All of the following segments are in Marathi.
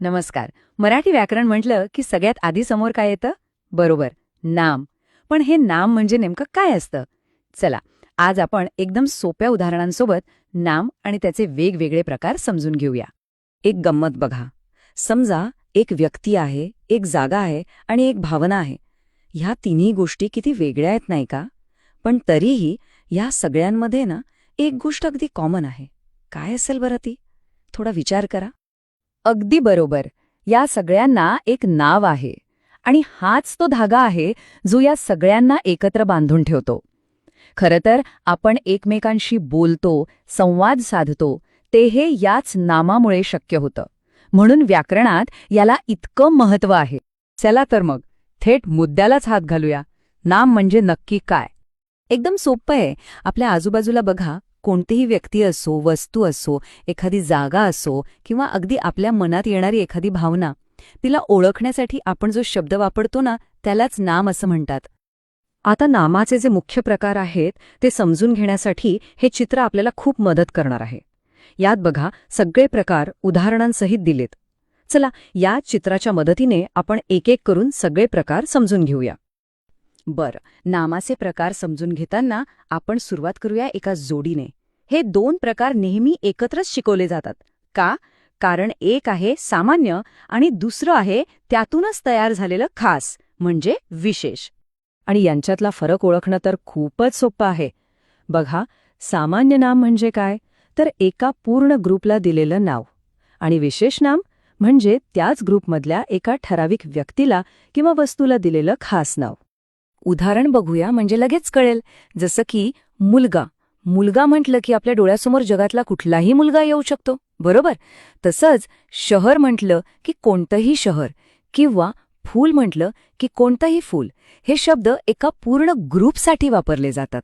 नमस्कार. मराठी व्याकरण म्हटलं की सगळ्यात आधी समोर काय येतं? बरोबर नाम. पण हे नाम म्हणजे नेमकं काय असतं? चला आज आपण एकदम सोप्या उदाहरणांसोबत नाम आणि त्याचे वेगवेगळे प्रकार समजून घेऊया. एक गंमत बघा. समजा एक व्यक्ती आहे एक जागा आहे आणि एक भावना आहे. ह्या तिन्ही गोष्टी किती वेगळ्या आहेत नाही का? पण तरीही या सगळ्यांमध्ये ना एक गोष्ट अगदी कॉमन आहे. काय असेल बरं ती? थोडा विचार करा. अगदी बरोबर. या सगळ्यांना एक नाव आहे. आणि हाच तो धागा आहे जो या सगळ्यांना एकत्र बांधून ठेवतो. खरं तर आपण एकमेकांशी बोलतो संवाद साधतो ते हे याच नामामुळे शक्य होतं. म्हणून व्याकरणात याला इतकं महत्त्व आहे. चला तर मग थेट मुद्द्यालाच हात घालूया. नाम म्हणजे नक्की काय? एकदम सोपं आहे. आपल्या आजूबाजूला बघा. कोणतीही व्यक्ती असो वस्तू असो एखादी जागा असो किंवा अगदी आपल्या मनात येणारी एखादी भावना तिला ओळखण्यासाठी आपण जो शब्द वापरतो ना त्यालाच नाम असं म्हणतात. आता नामाचे जे मुख्य प्रकार आहेत ते समजून घेण्यासाठी हे चित्र आपल्याला खूप मदत करणार आहे. यात बघा सगळे प्रकार उदाहरणांसहित दिलेत. चला या चित्राच्या मदतीने आपण एक एक करून सगळे प्रकार समजून घेऊया. बरं नामाचे प्रकार समजून घेताना आपण सुरुवात करूया एका जोडीने. हे दोन प्रकार नेहमी एकत्रच शिकवले जातात. का? कारण एक आहे सामान्य आणि दुसरं आहे त्यातूनच तयार झालेलं खास म्हणजे विशेष. आणि यांच्यातला फरक ओळखणं तर खूपच सोपं आहे. बघा सामान्य नाम म्हणजे काय? तर एका पूर्ण ग्रुपला दिलेलं नाव. आणि विशेष नाम म्हणजे त्याच ग्रुपमधल्या एका ठराविक व्यक्तीला किंवा वस्तूला दिलेलं खास नाव. उदाहरण बघूया म्हणजे लगेच कळेल. जसं की मुलगा. मुलगा म्हटलं की आपल्या डोळ्यासमोर जगातला कुठलाही मुलगा येऊ शकतो. बरोबर? तसंच शहर म्हटलं की कोणतंही शहर किंवा फूल म्हटलं की कोणतंही फूल हे शब्द एका पूर्ण ग्रुपसाठी वापरले जातात.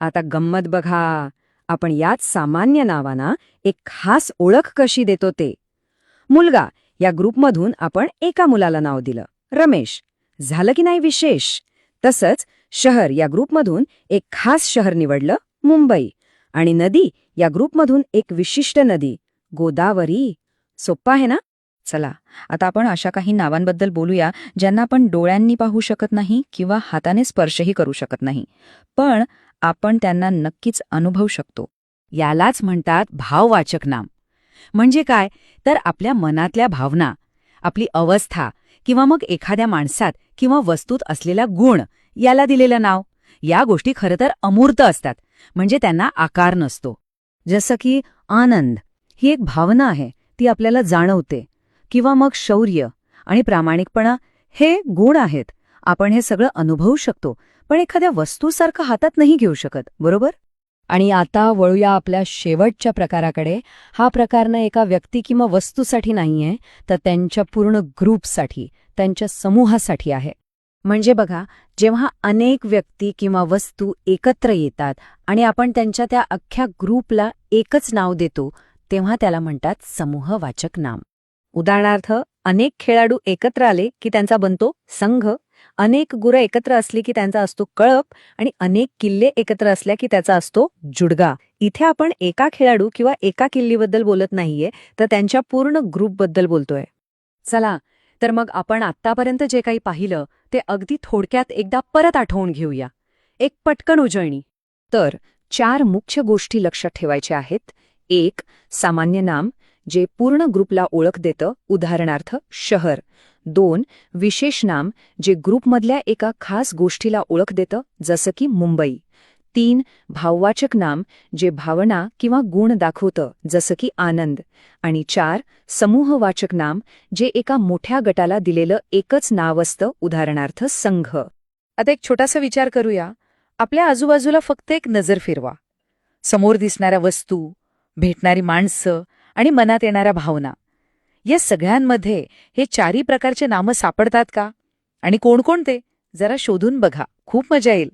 आता गंमत बघा. आपण याच सामान्य नावांना एक खास ओळख कशी देतो ते. मुलगा. या ग्रुपमधून आपण एका मुलाला नाव दिलं. रमेश. झालं की नाही विशेष? तसंच शहर या ग्रुपमधून एक खास शहर निवडलं मुंबई आणि नदी या ग्रुपमधून एक विशिष्ट नदी गोदावरी. सोप्पा आहे ना? चला आता आपण अशा काही नावांबद्दल बोलूया ज्यांना आपण डोळ्यांनी पाहू शकत नाही किंवा हाताने स्पर्शही करू शकत नाही. पण आपण त्यांना नक्कीच अनुभवू शकतो. यालाच म्हणतात भाववाचक नाम. म्हणजे काय? तर आपल्या मनातल्या भावना आपली अवस्था किंवा मग एखाद्या माणसात किंवा वस्तूत असलेला गुण याला दिलेलं नाव. या गोष्टी खरं तर अमूर्त असतात म्हणजे त्यांना आकार नसतो. जसं की आनंद ही एक भावना आहे ती आपल्याला जाणवते. किंवा मग शौर्य आणि प्रामाणिकपणा हे गुण आहेत आपण हे सगळं अनुभवू शकतो पण एखाद्या वस्तूसारखं हातात नाही घेऊ शकत बरोबर? आणि आता वळूया आपल्या शेवटच्या प्रकाराकडे. हा प्रकारनं एका व्यक्ती किंवा वस्तूसाठी नाहीये तर त्यांच्या पूर्ण ग्रुपसाठी त्यांच्या समूहासाठी आहे. म्हणजे बघा जेव्हा अनेक व्यक्ती किंवा वस्तू एकत्र येतात आणि आपण त्यांच्या त्या अख्ख्या ग्रुपला एकच नाव देतो तेव्हा त्याला म्हणतात समूहवाचक नाम. उदाहरणार्थ अनेक खेळाडू एकत्र आले की त्यांचा बनतो संघ अनेक गुरं एकत्र असली की त्यांचा असतो कळप आणि अनेक किल्ले एकत्र असल्या की त्याचा असतो जुडगा. इथे आपण एका खेळाडू किंवा एका किल्लीबद्दल बोलत नाहीये तर त्यांच्या पूर्ण ग्रुपबद्दल बोलतोय. चला तर मग आपण आत्तापर्यंत जे काही पाहिलं ते अगदी थोडक्यात एकदा परत आठवून घेऊया. एक पटकन उजळणी. तर चार मुख्य गोष्टी लक्षात ठेवायच्या आहेत. एक सामान्य नाम जे पूर्ण ग्रुपला ओळख देतं उदाहरणार्थ शहर. दोन विशेष नाम जे ग्रुपमधल्या एका खास गोष्टीला ओळख देतं जसं की मुंबई. तीन भाववाचक नाम जे भावना किंवा गुण दाखवतं जसं की आनंद. आणि चार समूहवाचक नाम जे एका मोठ्या गटाला दिलेलं एकच नाव असतं उदाहरणार्थ संघ. आता एक छोटासा विचार करूया. आपल्या आजूबाजूला फक्त एक नजर फिरवा. समोर दिसणाऱ्या वस्तू भेटणारी माणसं आणि मनात येणाऱ्या भावना. या सगळ्यांमध्ये हे चारी प्रकारचे नामं सापडतात का? आणि कोणकोणते जरा शोधून बघा. खूप मजा येईल.